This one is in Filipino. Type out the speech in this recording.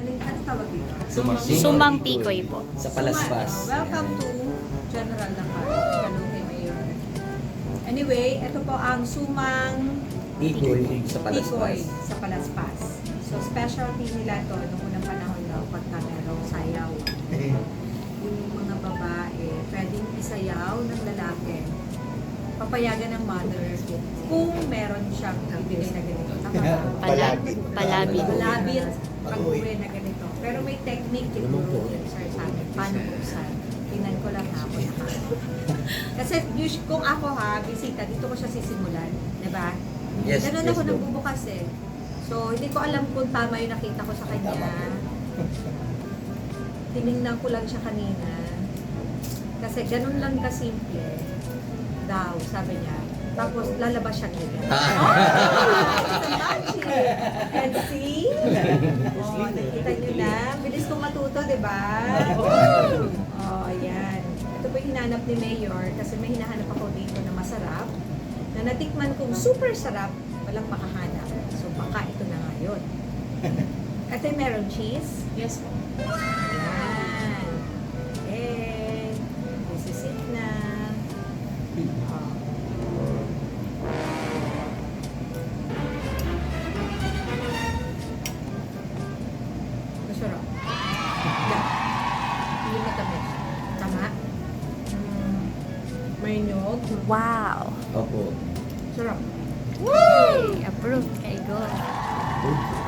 tawag dito? Sumang, Sumang tikoy po. Sa Palaspas. Welcome to General Mayor. Anyway, ito po ang sumang Tikoy sa tikoy Palaspas. sa Palaspas. So, specialty nila to noong unang panahon daw pagka merong sayaw. Yung mga babae, pwedeng isayaw ng lalaki. Papayagan ng mother kung meron siyang bibigay na ganito. Ba? Palabit. Palabit. Pag-uwi na ganito. Pero may technique siguro sir sa amin. Paano buksan? Tingnan ko lang ako naka. Kasi us- kung ako ha, bisita, dito ko siya sisimulan. Diba? Yes, Ganun yes, ako Dok. nagbubukas eh. So, hindi ko alam kung tama yung nakita ko sa kanya. Tinignan ko lang siya kanina. Kasi ganun lang kasimple. Daw, sabi niya. Tapos lalabas siya ganyan. Ah. Oh. And see? Oh, nakita niyo na. Bilis kong matuto, di ba? Oh, ayan. Ito po yung hinanap ni Mayor kasi may hinahanap ako dito na masarap na natikman kong super sarap, walang makahanap. So, baka ito na nga yun. Ito yung meron cheese. Yes po. Masarap. Yeah. Hindi matamis. Tama? Mm. May nyog. Wow. Opo. Sarap. Woo! Approved kay Go. Good.